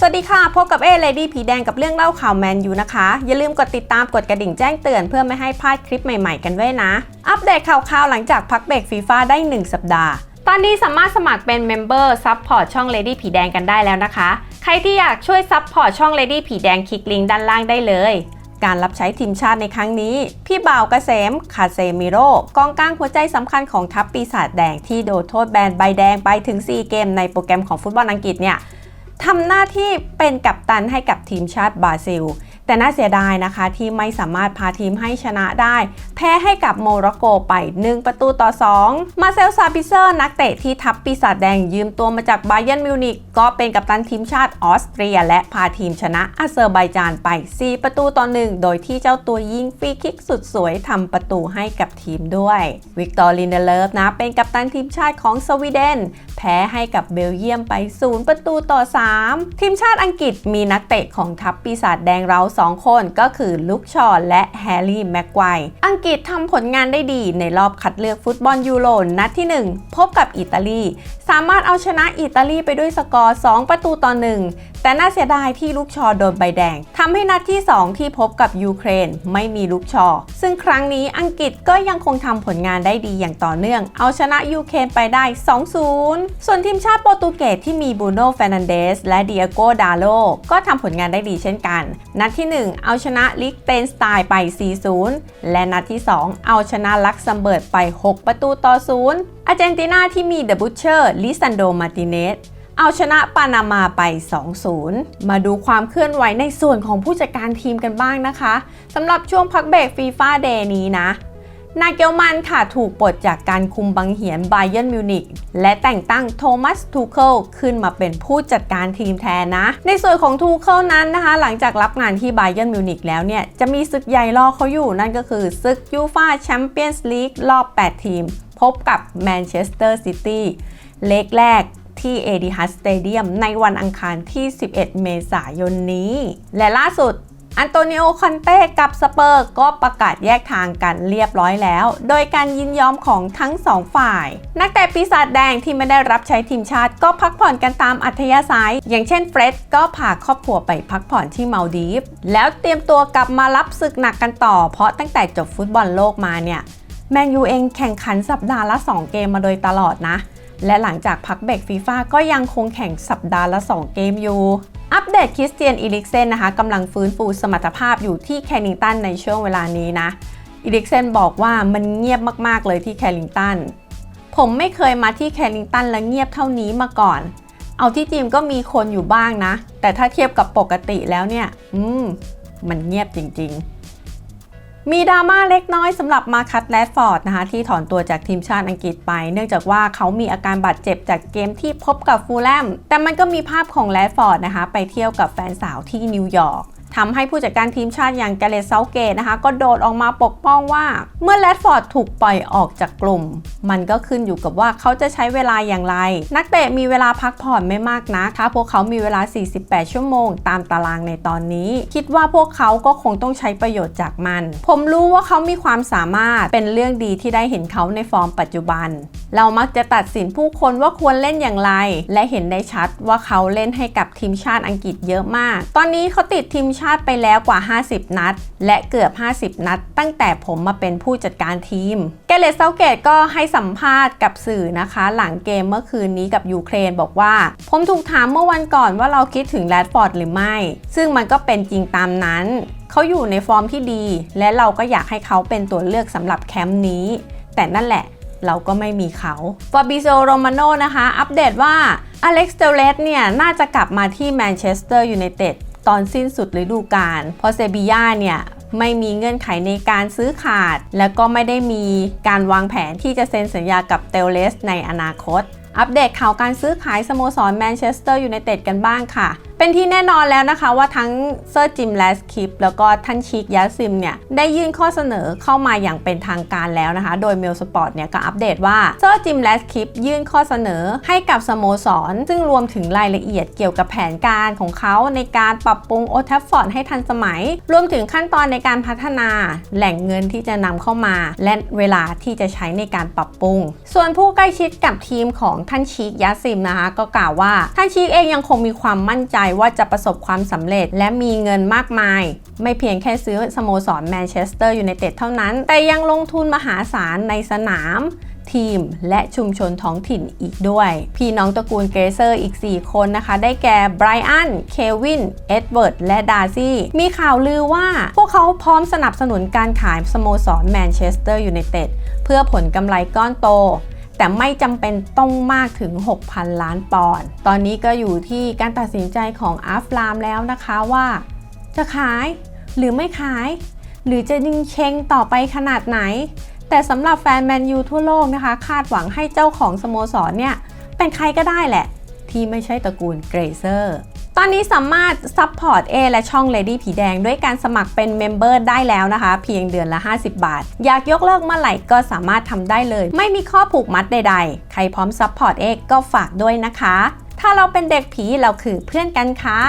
สวัสดีค่ะ พบกับเอเลดี้ผีแดงกับเรื่องเล่าข่าวแมนยูนะคะ อย่าลืมกดติดตามกดกระดิ่งแจ้งเตือนเพื่อไม่ให้พลาดคลิปใหม่ๆกันด้วยนะ อัปเดตข่าวๆหลังจากพักเบรกฟีฟ่าได้ 1 สัปดาห์ ตอนนี้สามารถสมัครเป็นเมมเบอร์ซัพพอร์ตช่อง Lady ผีแดงกันได้แล้วนะคะ ใครที่อยากช่วยซัพพอร์ตช่อง Lady ผีแดงคลิกลิงก์ด้านล่างได้เลย การรับใช้ทีมชาติในครั้งนี้ พี่บ่าวกเกษมคาเซมิโร่กองกลางหัวใจสำคัญของทัพปีศาจแดงที่โดนโทษแบนใบแดงไปถึง 4 เกมในโปรแกรมของฟุตบอลอังกฤษเนี่ย ทำหน้าที่เป็นกัปตันให้กับทีมชาติบราซิล แต่น่าเสียดายนะคะที่ไม่สามารถพาทีมให้ชนะได้ แพ้ให้กับโมร็อกโกไป 1 ประตูต่อ 2 มาเซลซาปิเซอร์ นักเตะที่ทัพปีศาจแดงยืมตัวมาจากไบเยนมิวนิกก็เป็นกัปตันทีมชาติออสเตรีย และพาทีมชนะอาเซอร์ไบจานไป 4 ประตูต่อ 1 โดยที่เจ้าตัวยิงฟรีคิกสุดสวยทำประตูให้กับทีมด้วยวิกตอร์ลินเดเลฟนะเป็นกัปตันทีมชาติของสวีเดน แพ้ให้กับเบลเยียมไป 0 ประตูต่อ 3 ทีมชาติอังกฤษมีนักเตะของทัพปีศาจแดงเราสองคนก็คือลุคชอและแฮร์รี่แม็กไกว์อังกฤษทำผลงานได้ดีในรอบคัดเลือกฟุตบอลยูโรนัดที่ 1 พบกับอิตาลี สามารถเอาชนะอิตาลีไปด้วยสกอร์ 2 ประตูต่อ 1 แต่น่าเสียดายที่ลูกชอโดนใบแดงทำให้นัดที่ 2 ที่พบกับยูเครนไม่มีลูกชอ ซึ่งครั้งนี้อังกฤษก็ยังคงทำผลงานได้ดีอย่างต่อเนื่อง เอาชนะยูเครนไปได้ 2-0 ส่วนทีมชาติโปรตุเกสที่มีบูโน่เฟรนันเดสและเดียโกดาโลก็ทำผลงานได้ดีเช่นกัน นัดที่ 1 เอาชนะลิกเตนสไตน์ไป 4-0 และนัดที่ 2 เอาชนะลักซัมเบิร์กไป 6 ประตูต่อ 0อาร์เจนตินาที่มีเดอะบูเชอร์ลิซันโดมาติเนส เอาชนะปานามาไป 2-0 มาดูความเคลื่อนไหวในส่วนของผู้จัดการทีมกันบ้างนะคะสำหรับช่วงพักเบรกฟีฟ่าเดย์นี้นะนาเกลมันค่ะถูกปลดจากการคุมบังเหียนไบเย r n มิวนิกและแต่งตั้งโทมัสทูเคิลขึ้นมาเป็นผู้จัดการทีมแทนนะ ในส่วนของทูเคิลนั้นนะคะ หลังจากรับงานที่ไบเย r n มิวนิกแล้วเนี่ย จะมีศึกใหญ่รอเขาอยู่นั่นก็คือศึกยูฟาแชมเปี้ยนส์ลีกรอบ 8 ทีม พบกับแมนเชสเตอร์ซิตี้เล็กแรก ที่เอดิฮัสสเตเดียมในวันอังคารที่ 11 เมษายนนี้ และล่าสุดอันโตนิโอ คอนเต้ กับสเปอร์ก็ประกาศแยกทางกันเรียบร้อยแล้ว โดยการยินยอมของทั้งสองฝ่าย นักเตะปีศาจแดงที่ไม่ได้รับใช้ทีมชาติก็พักผ่อนกันตามอัธยาศัย อย่างเช่นเฟร็ดก็พาครอบครัวไปพักผ่อนที่มาดีฟ แล้วเตรียมตัวกลับมารับศึกหนักกันต่อ เพราะตั้งแต่จบฟุตบอลโลกมาเนี่ย แมนยูเองแข่งขันสัปดาห์ละ 2 เกมมาโดยตลอดนะ และหลังจากพักเบรกฟีฟ่าก็ยังคงแข่งสัปดาห์ละ 2 เกมอยู่ อัปเดตคริสเตียนอีลิกเซนนะคะกำลังฟื้นฟูสมรรถภาพอยู่ที่แคนิงตันในช่วงเวลานี้นะอีลิกเซนบอกว่ามันเงียบมากๆเลยที่แคลิงตันผมไม่เคยมาที่แคลิงตันและเงียบเท่านี้มาก่อน เอาที่จริงก็มีคนอยู่บ้างนะ แต่ถ้าเทียบกับปกติแล้วเนี่ย อืม มันเงียบจริง ๆ มีดราม่าเล็กน้อยสำหรับมาคัตแรดฟอร์ดนะคะที่ถอนตัวจากทีมชาติอังกฤษไป เนื่องจากว่าเขามีอาการบาดเจ็บจากเกมที่พบกับฟูลแลมแต่มันก็มีภาพของแรดฟอร์ดนะคะไปเที่ยวกับแฟนสาวที่นิวยอร์ก ทำให้ผู้จัดการทีมชาติอย่างแกเรตเซาเกตนะคะ ก็โดดออกมาปกป้องว่า เมื่อแรดฟอร์ดถูกปล่อยออกจากกลุ่ม มันก็ขึ้นอยู่กับว่าเขาจะใช้เวลาอย่างไร นักเตะมีเวลาพักผ่อนไม่มากนะถ้าพวกเขามีเวลา 48 ชั่วโมง ตามตารางในตอนนี้ คิดว่าพวกเขาก็คงต้องใช้ประโยชน์จากมัน ผมรู้ว่าเขามีความสามารถเป็นเรื่องดีที่ได้เห็นเขาในฟอร์มปัจจุบัน เรามักจะตัดสินผู้คนว่าควรเล่นอย่างไร และเห็นได้ชัดว่าเขาเล่นให้กับทีมชาติอังกฤษเยอะมาก ตอนนี้เขาติดทีมชาติไปแล้วกว่า 50 นัด และเกือบ 50 นัด ตั้งแต่ผมมาเป็นผู้จัดการทีม เกเรตเซาเกตก็ให้สัมภาษณ์กับสื่อนะคะ หลังเกมเมื่อคืนนี้กับยูเครนบอกว่า ผมถูกถามเมื่อวันก่อนว่าเราคิดถึงแรดฟอร์ดหรือไม่ ซึ่งมันก็เป็นจริงตามนั้นเขาอยู่ในฟอร์มที่ดี และเราก็อยากให้เขาเป็นตัวเลือกสำหรับแคมป์นี้ แต่นั่นแหละเราก็ไม่มีเขาฟาบิโซโรมาโนนะคะ อัปเดตว่าอเล็กซ์เตเลสเนี่ย น่าจะกลับมาที่แมนเชสเตอร์ยูไนเต็ด ตอนสิ้นสุดฤดูกาลเพราะเซบีย่าเนี่ยไม่มีเงื่อนไขในการซื้อขาด และก็ไม่ได้มีการวางแผนที่จะเซ็นสัญญากับเตลเลสในอนาคต อัปเดตข่าวการซื้อขายสโมสรแมนเชสเตอร์ยูไนเต็ดกันบ้างค่ะเป็นที่แน่นอนแล้วนะคะว่าทั้งเซอร์จิมแลสคิปแล้วก็ท่านชิกยาซิมเนี่ยได้ยื่นข้อเสนอเข้ามาอย่างเป็นทางการแล้วนะคะ โดยเมลสปอร์ตเนี่ยก็อัปเดตว่าเซอร์จิมแลสคิปยื่นข้อเสนอให้กับสโมสร ซึ่งรวมถึงรายละเอียดเกี่ยวกับแผนการของเขาในการปรับปรุงโอทัฟฟอร์ดให้ทันสมัย รวมถึงขั้นตอนในการพัฒนาแหล่งเงินที่จะนำเข้ามา และเวลาที่จะใช้ในการปรับปรุง ส่วนผู้ใกล้ชิดกับทีมของท่านชิกยาซิมนะคะก็กล่าวว่าท่านชิกเองยังคงมีความมั่นใจว่าจะประสบความสำเร็จและมีเงินมากมาย ไม่เพียงแค่ซื้อสโมสรแมนเชสเตอร์ยูไนเต็ดเท่านั้น แต่ยังลงทุนมหาศาลในสนาม ทีม และชุมชนท้องถิ่นอีกด้วย พี่น้องตระกูลเกรเซอร์อีก 4 คนนะคะ ได้แก่ไบรอัน เควิน เอ็ดเวิร์ด และดาร์ซี่ มีข่าวลือว่า พวกเขาพร้อมสนับสนุนการขายสโมสรแมนเชสเตอร์ยูไนเต็ดเพื่อผลกำไรก้อนโต แต่ไม่จำเป็นต้องมากถึง 6,000 ล้านปอนด์ตอนนี้ก็อยู่ที่การตัดสินใจของอัฟลามแล้วนะคะว่า จะขายหรือไม่ขาย หรือจะยิงเชงต่อไปขนาดไหน แต่สำหรับแฟนแมนยูทั่วโลกนะคะ คาดหวังให้เจ้าของสโมสรเนี่ย เป็นใครก็ได้แหละ ที่ไม่ใช่ตระกูลเกรเซอร์ ตอนนี้สามารถซัพพอร์ต A และช่อง Lady ผีแดงด้วยการสมัครเป็นเมมเบอร์ได้แล้วนะคะ เพียงเดือนละ 50 บาท อยากยกเลิกเมื่อไหร่ก็สามารถทำได้เลย ไม่มีข้อผูกมัดใดๆ ใครพร้อมซัพพอร์ต A ก็ฝากด้วยนะคะ ถ้าเราเป็นเด็กผีเราคือเพื่อนกันค่ะ